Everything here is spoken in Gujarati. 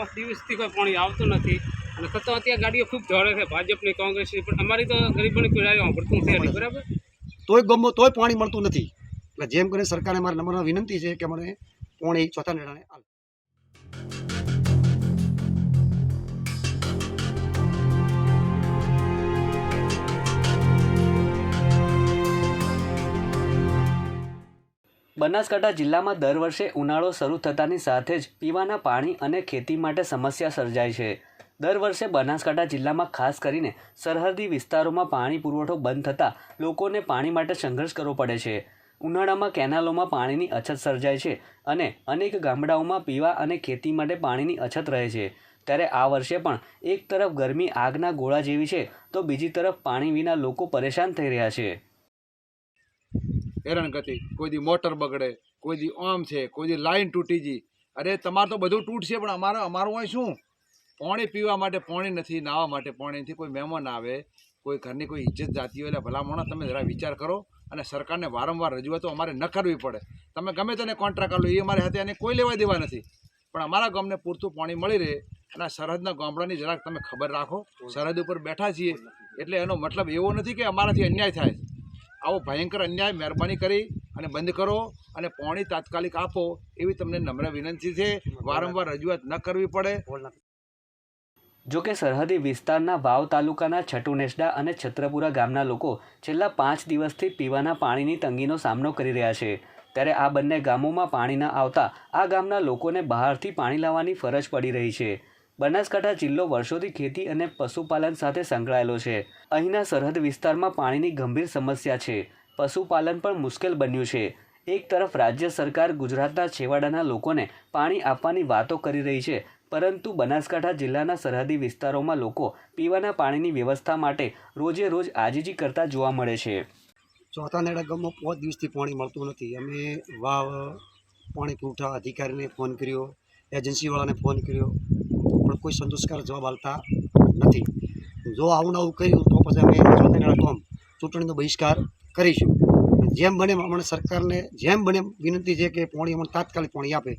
પાંચ દિવસથી કોઈ પાણી આવતું નથી. અને છતાં અત્યારે ગાડીઓ ખૂબ દોડે છે, ભાજપની, કોંગ્રેસની, પણ અમારી તો ગરીબોની પીડાઓ સાંભળતું છે બરાબર? તોય ગમો, તોય પાણી મળતું નથી. એટલે જેમ કરીને સરકારને મારા નંબરમાં વિનંતી છે કે મને પાણી ચોથા નેડાને બનાસકાંઠા જિલ્લામાં દર વર્ષે ઉનાળો શરૂ થતાની સાથે જ પીવાના પાણી અને ખેતી માટે સમસ્યા સર્જાય છે. દર વર્ષે બનાસકાંઠા જિલ્લામાં ખાસ કરીને સરહદી વિસ્તારોમાં પાણી પુરવઠો બંધ થતાં લોકોને પાણી માટે સંઘર્ષ કરવો પડે છે. ઉનાળામાં કેનાલોમાં પાણીની અછત સર્જાય છે અને અનેક ગામડાઓમાં પીવા અને ખેતી માટે પાણીની અછત રહે છે. ત્યારે આ વર્ષે પણ એક તરફ ગરમી આગના ગોળા જેવી છે, તો બીજી તરફ પાણી વિના લોકો પરેશાન થઈ રહ્યા છે. હેરાનગતિ કોઈ દી મોટર બગડે, કોઈ દી આમ છે, કોઈ દી લાઈન તૂટી ગઈ. અરે, તમારે તો બધું તૂટશે, પણ અમારે, અમારું અહીં શું? પાણી પીવા માટે પાણી નથી નાહવા માટે પાણી નથી. કોઈ મહેમાન આવે, કોઈ ઘરની કોઈ ઇજ્જત જાતી હોય, એટલે ભલા માણસ તમે જરા વિચાર કરો. અને સરકારને વારંવાર રજૂઆતો અમારે ન કરવી પડે. તમે ગમે તેને કોન્ટ્રાક્ટ આલો એ અમારે હાથે એને કોઈ લેવા દેવા નથી. પણ અમારા ગામને પૂરતું પાણી મળી રહે અને સરહદના ગામડાની જરાક તમે ખબર રાખો. સરહદ ઉપર બેઠા છીએ, એટલે એનો મતલબ એવો નથી કે અમારાથી અન્યાય થાય. આવો ભયંકર અન્યાય, મહેરબાની કરી અને બંધ કરો અને પોણી તાત્કાલિક આપો એવી તમને નમ્ર વિનંતી છે. વારંવાર રજૂઆત ન કરવી પડે. જો કે સરહદી વિસ્તારના વાવ તાલુકાના છટુનેસડા અને છત્રપુરા ગામના લોકો છેલ્લા પાંચ દિવસથી પીવાના પાણીની તંગીનો સામનો કરી રહ્યા છે. ત્યારે આ બંને ગામોમાં પાણી ન આવતા આ ગામના લોકોને બહારથી પાણી લાવવાની ફરજ પડી રહી છે. બનાસકાંઠા જિલ્લો વર્ષોથી ખેતી અને પશુપાલન સાથે સંકળાયેલો છે. અહીંના સરહદ વિસ્તારમાં પાણીની ગંભીર સમસ્યા છે. પશુપાલન પણ મુશ્કેલ બન્યું છે. એક તરફ રાજ્ય સરકાર ગુજરાતના છેવાડાના લોકોને પાણી આપવાની વાતો કરી રહી છે, પરંતુ બનાસકાંઠા જિલ્લાના સરહદી વિસ્તારોમાં લોકો પીવાના પાણીની વ્યવસ્થા માટે રોજે રોજ આજીજી કરતા જોવા મળે છે. ચોથા નેડા ગામમાં પાંચ દિવસથી પાણી મળતું નથી. અમે વાવ, પાણી પુરવઠા અધિકારીને ફોન કર્યો, એજન્સીવાળાને ફોન કર્યો પણ કોઈ સંતોષકારક જવાબ આપતા નથી. જો આવું આવું કર્યું, તો પછી અમે ચોથા કોમ ચૂંટણીનો બહિષ્કાર કરીશું. જેમ બને હમણાં સરકારને જેમ બને વિનંતી છે કે પોણી અમને તાત્કાલિક પોણી આપે.